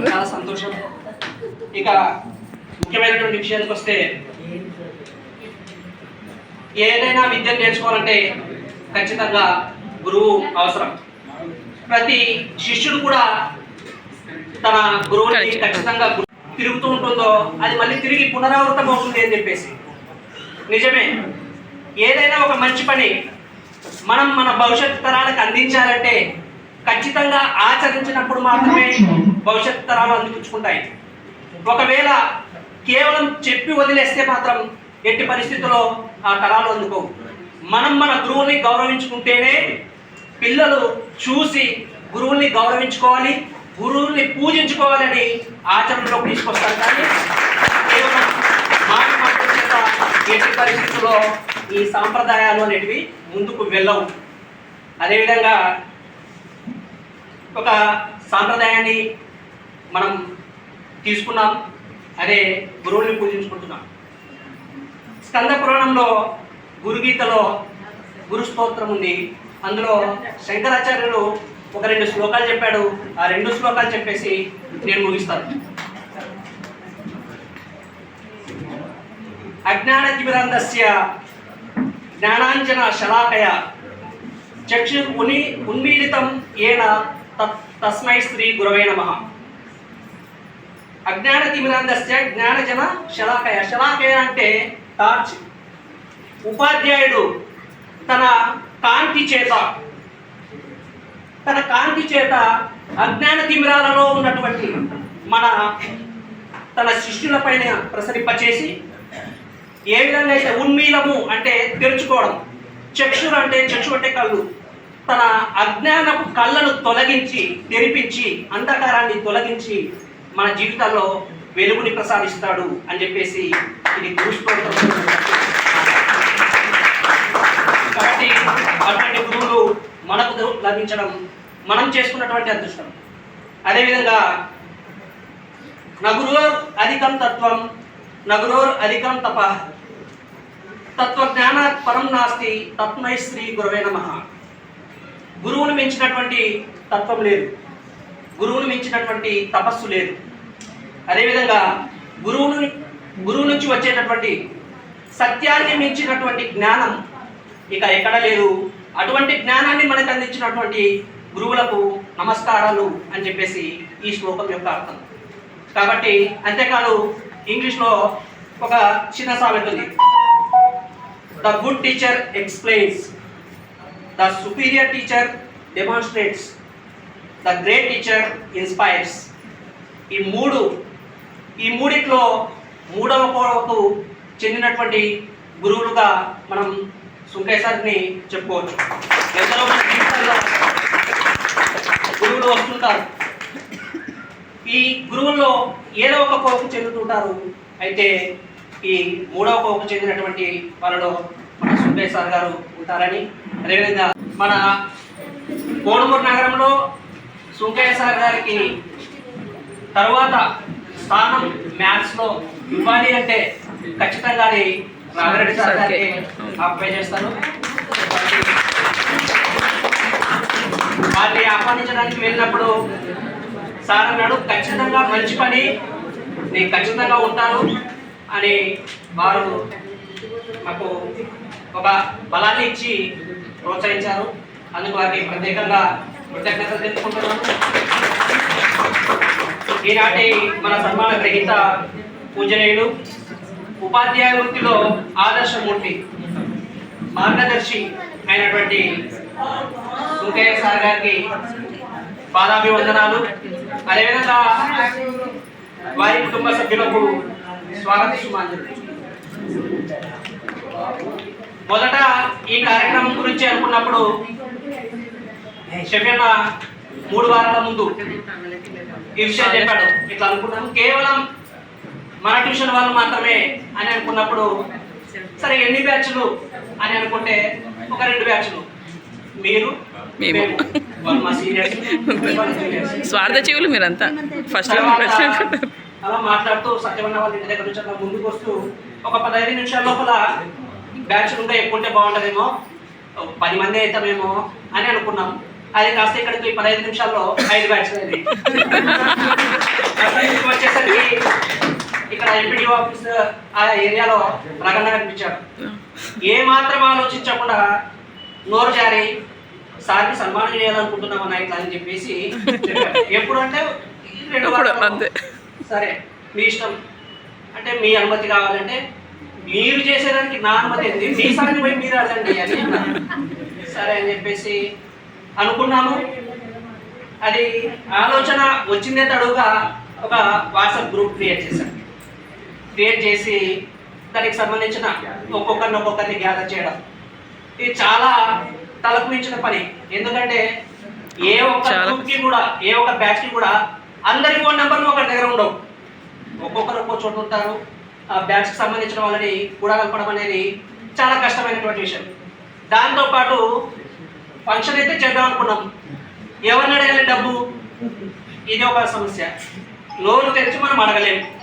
చాలా సంతోషం. ఇక ముఖ్యమైనటువంటి విషయానికి వస్తే ఏదైనా విద్యను నేర్చుకోవాలంటే ఖచ్చితంగా గురువు అవసరం. ప్రతి శిష్యుడు కూడా తన గురువుని ఖచ్చితంగా తిరుగుతూ ఉంటుందో అది మళ్ళీ తిరిగి పునరావృతం అవుతుంది అని చెప్పేసి. నిజమే. ఏదైనా ఒక మంచి పని మనం మన భవిష్యత్ తరాలకు అందించాలంటే ఖచ్చితంగా ఆచరించినప్పుడు మాత్రమే భవిష్యత్ తరాలు అందిపుచ్చుకుంటాయి. ఒకవేళ కేవలం చెప్పి వదిలేస్తే మాత్రం ఎట్టి పరిస్థితుల్లో ఆ తరాలు అందుకోవు. మనం మన గురువుని గౌరవించుకుంటేనే పిల్లలు చూసి గురువుల్ని గౌరవించుకోవాలి గురువుల్ని పూజించుకోవాలని ఆచరణలోకి తీసుకొస్తారు. కానీ కేవలం మాట చేత ఎట్టి పరిస్థితుల్లో ఈ సాంప్రదాయాలు అనేటివి ముందుకు వెళ్ళవు. అదేవిధంగా ఒక సాంప్రదాయాన్ని మనం తీసుకున్నాం. అదే గురువుని పూజించుకుంటున్నాం. స్కంద పురాణంలో గురుగీతలో గురు స్తోత్రం ఉంది. అందులో శంకరాచార్యులు ఒక రెండు శ్లోకాలు చెప్పాడు. ఆ రెండు శ్లోకాలు చెప్పేసి నేను ముగిస్తాను. అజ్ఞాన జ్ఞానాంజన జ్ఞానాంజన శలాకయ చక్షు ఉని ఉన్మీలితం ఏన తస్మై శ్రీ గురవే నమ. అజ్ఞాన తిమిరంధస్య జ్ఞానజన శలాకయ. శలాకయ అంటే టార్చ్. ఉపాధ్యాయుడు తన కాంతి చేత తన కాంతి చేత అజ్ఞాన తిమిరాలలో ఉన్నటువంటి మన తన శిష్యులపైన ప్రసరింపచేసి ఏ విధంగా అయితే ఉన్మీలము అంటే తెరుచుకోవడం చక్షురు అంటే చక్షు అంటే కళ్ళు తన అజ్ఞానపు కళ్ళను తొలగించి తెరిపించి అంధకారాన్ని తొలగించి మన జీవితాల్లో వెలుగుని ప్రసాదిస్తాడు అని చెప్పేసి ఇది గురుస్తోత్రం. కాబట్టి అటువంటి గురువులు మనకు లభించడం మనం చేసుకున్నటువంటి అదృష్టం. అదేవిధంగా నగురోర్ అధికం తత్వం నగురోర్ అధికం తప తత్వజ్ఞాన పరం నాస్తి తత్మై శ్రీ గురవే నమ. గురువును మించినటువంటి తత్వం లేదు. గురువును మించినటువంటి తపస్సు లేదు. అదేవిధంగా గురువును గురువు నుంచి వచ్చేటటువంటి సత్యాన్ని మించినటువంటి జ్ఞానం ఇక ఎక్కడ లేదు. అటువంటి జ్ఞానాన్ని మనకు అందించినటువంటి గురువులకు నమస్కారాలు అని చెప్పేసి ఈ శ్లోకం యొక్క అర్థం. కాబట్టి అంతేకాదు ఇంగ్లీష్లో ఒక చిన్న సామెత ఉంది. The good teacher explains the superior teacher demonstrates the great teacher inspires ఈ మూడు ఈ మూడిట్లో మూడవ కోవకు చెందినటువంటి గురువులుగా మనం సుంకయ్య సార్ని చెప్పుకోవచ్చు. ఎందరో మన జీవితంలో గురువులు వస్తుంటారు. ఈ గురువుల్లో ఏదో ఒక కోవకు చెందుతుంటారు అయితే ఈ మూడవ కోవకు చెందినటువంటి వాళ్ళలో మన సుంకయ్య సార్ గారు ఉంటారని అదేవిధంగా మన కోడుమూరు నగరంలో సుంకయ్య సార్ గారికి తర్వాత స్థానం మ్యాథ్స్లో ఇవ్వాలి అంటే ఖచ్చితంగా అది రామిరెడ్డి సార్ గారికి అప్లై చేస్తాను. వారిని ఆహ్వానించడానికి వెళ్ళినప్పుడు సార్ అన్నాడు ఖచ్చితంగా మంచి పని నేను ఖచ్చితంగా ఉంటాను అని వారు నాకు ఒక బలాన్ని ఇచ్చి ప్రోత్సహించారు. అందుకు వారికి ప్రత్యేకంగా కృతజ్ఞతలు తెలుపుకుంటున్నాను. ఈనాటి మన సన్మాన గ్రహీత పూజనీయుడు ఉపాధ్యాయ వృత్తిలో ఆదర్శమూర్తి మార్గదర్శి అయినటువంటి సుంకయ్య సార్ గారికి పాదాభివందనాలు. అదేవిధంగా వారి కుటుంబ సభ్యులకు స్వాగత సుమాంజలి మొదట ఈ కార్యక్రమం గురించి అనుకున్నప్పుడు షఫీన మూడు వారాల ముందు ఈ విషయం చెప్పాడు. ఇట్లా అనుకున్నాను. కేవలం మన ట్యూషన్ వాళ్ళు మాత్రమే అని అనుకున్నప్పుడు సరే ఎన్ని బ్యాచ్లు అని అనుకుంటే ఒక రెండు బ్యాచ్లు మీరు. స్వార్థ జీవులు మీరంతా. ఫస్ట్ అలా మాట్లాడుతూ సత్యవన్న వాళ్ళ ఇంటి దగ్గర నుంచి అట్లా ముందుకు వస్తూ ఒక పదహైదు నిమిషాల లోపల బ్యాచ్ ఉంటే ఎక్కువ ఉంటే బాగుంటుందేమో. పది మంది అవుతామేమో అని అనుకున్నాం. అది కాస్త ఇక్కడికి పదహైదు నిమిషాల్లో ఐదు బ్యాచ్లు వచ్చేసరికి ఇక్కడ ఎంపీడీ ఆఫీస్ ఆ ఏరియాలో రగన్న కనిపించాడు ఏ మాత్రం ఆలోచించకుండా నోరు జారి సార్కి సన్మానం చేయాలనుకుంటున్నాం అన్న ఇట్లా అని చెప్పేసి. ఎప్పుడు అంటే రెండు. సరే మీ ఇష్టం. అంటే మీ అనుమతి కావాలంటే మీరు చేసేదానికి నా అనుమతి ఏంది? మీ సార్ని పోయి మీరు అడగండి అని. సరే అని చెప్పేసి అనుకున్నాము. అది ఆలోచన వచ్చిందే తడుగా ఒక వాట్సాప్ గ్రూప్ క్రియేట్ చేశాను క్రియేట్ చేసి దానికి సంబంధించిన ఒక్కొక్కరిని ఒక్కొక్కరిని గ్యాదర్ చేయడం. ఇది చాలా తలకు మించిన పని. ఎందుకంటే ఏ ఒక్క గ్రూప్కి కూడా ఏ ఒక్క బ్యాచ్కి కూడా అందరి ఫోన్ నెంబర్లు ఒకరి దగ్గర ఉండవు. ఒక్కొక్కరు ఒక్కో చోట ఉంటారు. ఆ బ్యాచ్కి సంబంధించిన వాళ్ళని కూడా కలపడం అనేది చాలా కష్టమైనటువంటి విషయం. దాంతోపాటు ఫంక్షన్ అయితే చేద్దాం అనుకున్నాం. ఎవరిని అడగాలి డబ్బు? ఇది ఒక సమస్య. లోన్ తెరిచి మనం అడగలేము.